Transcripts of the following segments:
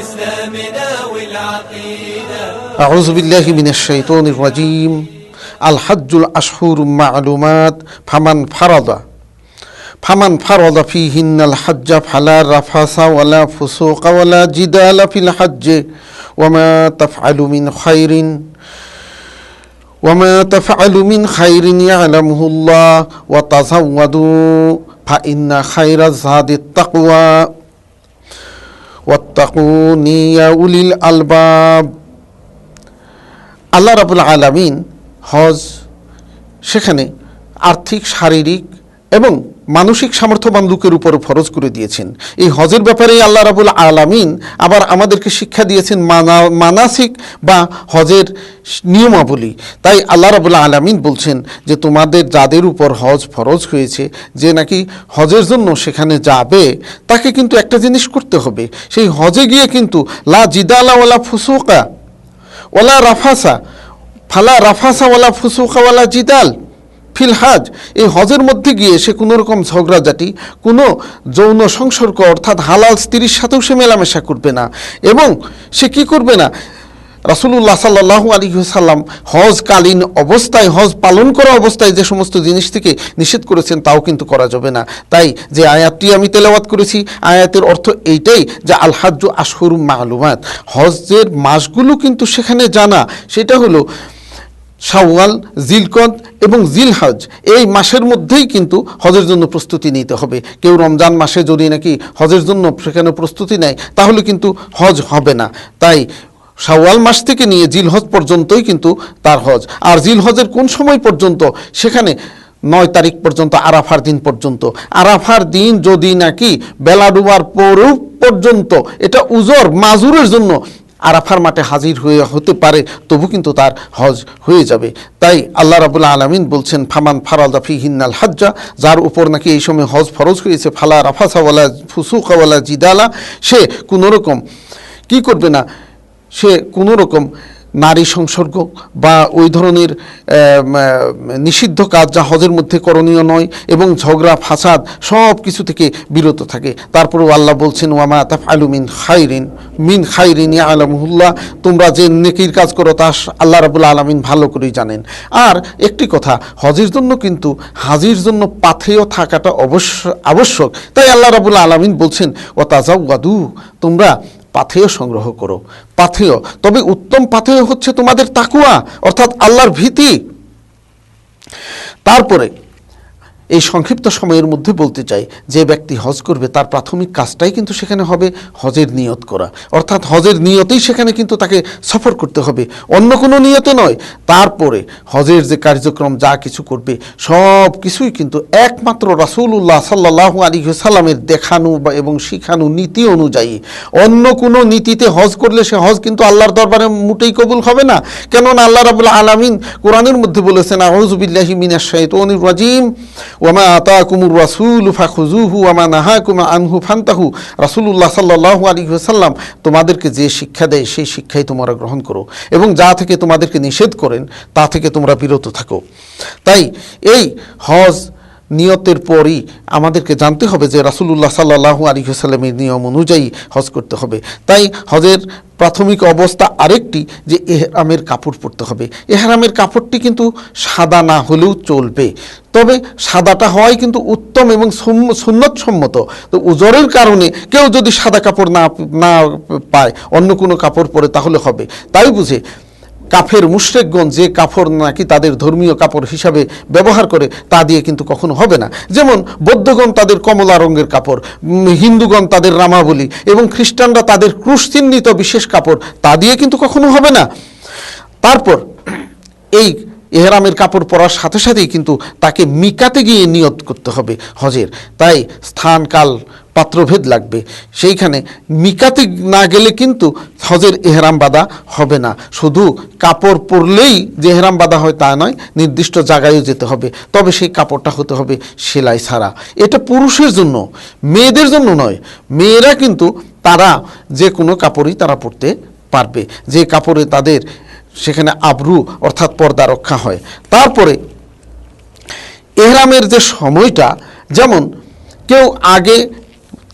إسلامنا والعقيدة أعوذ بالله من الشيطان الرجيم. الحج الأشهر معلومات فمن فرض فمن فرض فيهن الحج فلا رفث ولا فسوق ولا جدال في الحج. وما تفعل من خير وما تفعل من خير يعلمه الله. وتزودوا فإن خير الزاد التقوى. উলিল আলবাব। আল্লাহ রাবুল আলামিন হজ সেখানে আর্থিক শারীরিক এবং মানসিক সামর্থ্যবান লোকের উপর ফরজ করে দিয়েছেন। এই হজের ব্যাপারে আল্লাহ রাবুল আলামিন আবার আমাদেরকে শিক্ষা দিয়েছেন মানা, মানাসিক বা হজের নিয়মাবলী। তাই আল্লাহ রাবুল আলামিন বলছেন যে, তোমাদের যাদের উপর হজ ফরজ হয়েছে, যে নাকি হজের জন্য সেখানে যাবে, তাকে কিন্তু একটা জিনিস করতে হবে। সেই হজে গিয়ে কিন্তু লা জিদালা ওয়ালা ফুসুকা ওলা রাফাসা, ফালা রাফাসা ওয়ালা ফুসুকা ওয়ালা জিদাল ফিল হাজ এই হজের মধ্যে গিয়ে সে কোনো রকম ঝগড়াঝাটি কোনো যৌন সংসর্গ অর্থাৎ হালাল স্ত্রীর সাথেও সে মেলামেশা করবে না। এবং সে কি করবে না? রাসুলুল্লাহ সাল্লাহু আলী সাল্লাম হজকালীন অবস্থায়, হজ পালন করা অবস্থায় যে সমস্ত জিনিস থেকে নিষেধ করেছেন, তাও কিন্তু করা যাবে না। তাই যে আয়াতটি আমি তেলাওয়াত করেছি, আয়াতের অর্থ এইটাই যে আল হাজ্য আশহুর মালুমাত। হজের মাসগুলো কিন্তু সেখানে জানা, সেটা হলো শাওয়াল, জিলকদ এবং জিলহজ এই মাসের মধ্যেই কিন্তু হজের জন্য প্রস্তুতি নিতে হবে। কেউ রমজান মাসে যদি নাকি হজের জন্য সেখানে প্রস্তুতি নেয়, তাহলে কিন্তু হজ হবে না। তাই শাওয়াল মাস থেকে নিয়ে জিলহজ পর্যন্তই কিন্তু তার হজ। আর জিলহজের কোন সময় পর্যন্ত? সেখানে নয় তারিখ পর্যন্ত, আরাফার দিন পর্যন্ত। আরাফার দিন যদি নাকি বেলা ডুবার পরেও পর্যন্ত, এটা উজর, মাজুরের জন্য আরাফার মাঠে হাজির হয়ে হতে পারে, তবু কিন্তু তার হজ হয়ে যাবে। তাই আল্লাহ রাবুল্লা আলমিন বলছেন, ফামান ফারালদা ফি হিন্নাল হাজ্জা যার উপর নাকি এই সময় হজ ফরজ হয়েছে, ফালা রাফাসাওয়ালা ফুসুকাওয়ালা জিদালা সে কোনোরকম কি করবে না, সে কোনোরকম নারী সংসর্গ বা ওই ধরনের নিষিদ্ধ কাজ যা হজের মধ্যে করণীয় নয় এবং ঝগড়া, ফাসাদ সব কিছু থেকে বিরত থাকে। তারপরেও আল্লাহ বলছেন, ওয়ামা তাফ আলু মিন খাইরিন মিন খাইরিন ইয়া আলমহুল্লাহ তোমরা যে নেকির কাজ করো, তা আল্লাহ রাবুল আলমিন ভালো করেই জানেন। আর একটি কথা, হজের জন্য কিন্তু হাজির জন্য পাথেয় থাকাটা অবশ্য, আবশ্যক। তাই আল্লাহ রাবুল আলমিন বলছেন ও তাজাউ ওয়াদু তোমরা পাথেয় সংগ্রহ করো। পাথেয়। তবে উত্তম পাথেয় হচ্ছে তোমাদের তাকুয়া অর্থাৎ আল্লাহর ভীতি। তারপরে এই সংক্ষিপ্ত সময়ের মধ্যে বলতে চাই, যে ব্যক্তি হজ করবে, তার প্রাথমিক কাজটাই কিন্তু সেখানে হবে হজের নিয়ত করা। অর্থাৎ হজের নিয়তেই সেখানে কিন্তু তাকে সফর করতে হবে। অন্য কোনো নিয়তে নয়। তারপরে হজের যে কার্যক্রম, যা কিছু করবে, সব কিছুই কিন্তু একমাত্র রাসূলুল্লাহ সাল্লাহু আলী সাল্লামের দেখানো বা এবং শিখানো নীতি অনুযায়ী। অন্য কোনো নীতিতে হজ করলে সে হজ কিন্তু আল্লাহর দরবারে মোটেই কবুল হবে না। কেননা আল্লাহ রাবুল আলামিন কোরআনের মধ্যে বলেছেন আউজুবিল্লাহি মিনাশ শাইতানির রাজিম। ওয়ামা আতাকুমুর রাসূল ফাখুজুহু ওয়ামা নাহাকুম আনহু ফান্তাহু। রাসূলুল্লাহ সাল্লাহ আলী ওয়াসাল্লাম তোমাদেরকে যে শিক্ষা দেয়, সেই শিক্ষাই তোমরা গ্রহণ করো এবং যা থেকে তোমাদেরকে নিষেধ করেন, তা থেকে তোমরা বিরত থাকো। তাই এই হজ নিয়তের পরই আমাদেরকে জানতে হবে যে রাসূলুল্লাহ সাল্লাল্লাহু আলাইহি ওয়াসাল্লামের নিয়ম অনুযায়ী হজ করতে হবে। তাই হজের প্রাথমিক অবস্থা আরেকটি যে এহরামের কাপড় পরতে হবে। এহরামের কাপড়টি কিন্তু সাদা না হলেও চলবে। তবে সাদাটা হওয়াই কিন্তু উত্তম এবং সুন্নত সম্মত তো উজরের কারণে কেউ যদি সাদা কাপড় না না পায়, অন্য কোনো কাপড় পরে তাহলে হবে। তাই বুঝে কাফের মুশরেকগণ যে কাপড় নাকি তাদের ধর্মীয় কাপড় হিসাবে ব্যবহার করে, তা দিয়ে কিন্তু কখনো হবে না। যেমন বৌদ্ধগণ তাদের কমলা রঙের কাপড় হিন্দুগণ তাদের রামাবলী এবং খ্রিস্টানরা তাদের ক্রুশ চিহ্নিত বিশেষ কাপড়, তা দিয়ে কিন্তু কখনো হবে না। তারপর এই এহরামের কাপড় পরার সাথে সাথেই কিন্তু তাকে মিকাতে গিয়ে নিয়ত করতে হবে হজের। তাই স্থান কাল পাত্রভেদ লাগবে। সেইখানে মিকাতে না গেলে কিন্তু হজের এহরাম বাঁধা হবে না। শুধু কাপড় পরলেই যে এহরাম বাঁধা হয় তা নয়, নির্দিষ্ট জায়গায়ও যেতে হবে। তবে সেই কাপড়টা হতে হবে সেলাই ছাড়া। এটা পুরুষের জন্য, মেয়েদের জন্য নয়। মেয়েরা কিন্তু তারা যে কোনো কাপড়ই তারা পরতে পারবে। যে কাপড়ে তাদের সেখানে আবরু অর্থাৎ পর্দা রক্ষা হয়। তারপরে এহরামের যে সময়টা, যেমন কেউ আগে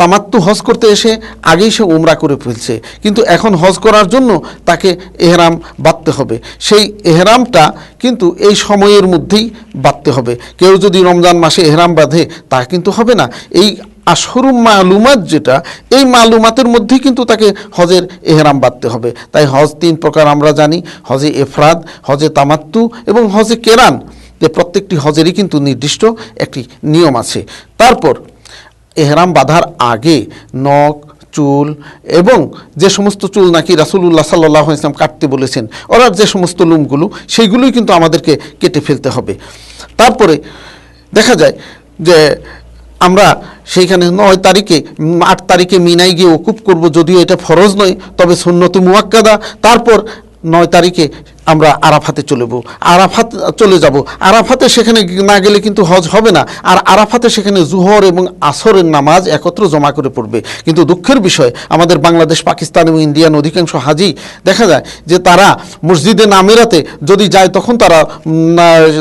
তামাত্তু হজ করতে এসে আগেই সে উমরা করে ফেলছে। কিন্তু এখন হজ করার জন্য তাকে এহরাম বাঁধতে হবে। সেই এহরামটা কিন্তু এই সময়ের মধ্যেই বাঁধতে হবে। কেউ যদি রমজান মাসে এহরাম বাঁধে, তা কিন্তু হবে না। এই আশরুম মালুমাত যেটা, এই মালুমাতের মধ্যেই কিন্তু তাকে হজের এহরাম বাঁধতে হবে। তাই হজ তিন প্রকার আমরা জানি। হজে এফরাদ, হজে তামাত্তু এবং হজে কেরান। যে প্রত্যেকটি হজেরই কিন্তু নির্দিষ্ট একটি নিয়ম আছে। তারপর এহরাম বাঁধার আগে নখ, চুল এবং যে সমস্ত চুল নাকি রাসুলুল্লাহ সাল্লাহ ইসলাম কাটতে বলেছেন, ওরা যে সমস্ত লুমগুলো, সেইগুলোই কিন্তু আমাদেরকে কেটে ফেলতে হবে। তারপরে দেখা যায় যে আমরা সেইখানে নয় তারিখে, আট তারিখে মিনাই গিয়ে ওকুপ করব, যদিও এটা ফরজ নয়, তবে সুন্নত মুয়াক্কাদা। তারপর নয় তারিখে আমরা আরাফাতে চলেব। আরাফাত, চলে যাব। আরাফাতে সেখানে না গেলে কিন্তু হজ হবে না। আর আরাফাতে সেখানে জুহর এবং আসরের নামাজ একত্র জমা করে পড়বে। কিন্তু দুঃখের বিষয়, আমাদের বাংলাদেশ, পাকিস্তান এবং ইন্ডিয়ান অধিকাংশ হাজি, দেখা যায় যে তারা মসজিদে নামেরাতে যদি যায় তখন তারা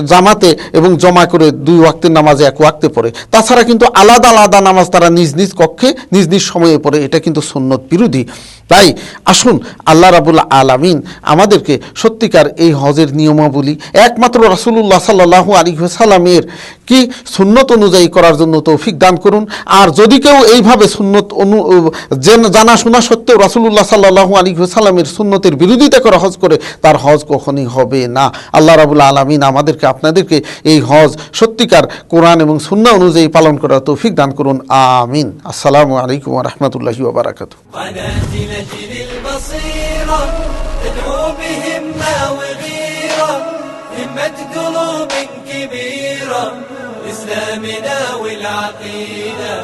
জামাতে এবং জমা করে দুই ওয়াক্তের নামাজে এক ওয়াক্তে পড়ে। তাছাড়া কিন্তু আলাদা আলাদা নামাজ তারা নিজ নিজ কক্ষে, নিজ নিজ সময়ে পড়ে। এটা কিন্তু সুন্নত বিরোধী। তাই আসুন আল্লাহ রাবুল আলামিন আমাদেরকে সত্যিকার এই হজের নিয়মাবলী, একমাত্র রাসুলুল্লাহ সাল্লাহ আলী সাল্লামের কি সুন্নত অনুযায়ী করার জন্য তৌফিক দান করুন। আর যদি কেউ এইভাবে সুন্নত অনু জেন- জানা শোনা সত্ত্বেও রাসুলুল্লাহ সাল্লাহ আলী সাল্লামের সুন্নতের বিরোধিতা করে হজ করে, তার হজ কখনই হবে না। আল্লাহ রাবুল আলমিন আমাদেরকে, আপনাদেরকে এই হজ সত্যিকার কোরআন এবং সুন্না অনুযায়ী পালন করার তৌফিক দান করুন আমিন আসসালামু আলাইকুম রহমতুল্লাহি ওবরাকাতু قناة نجل البصيرة تدعو بهمة وغيرة همة قلوب كبيرة إسلامنا والعقيدة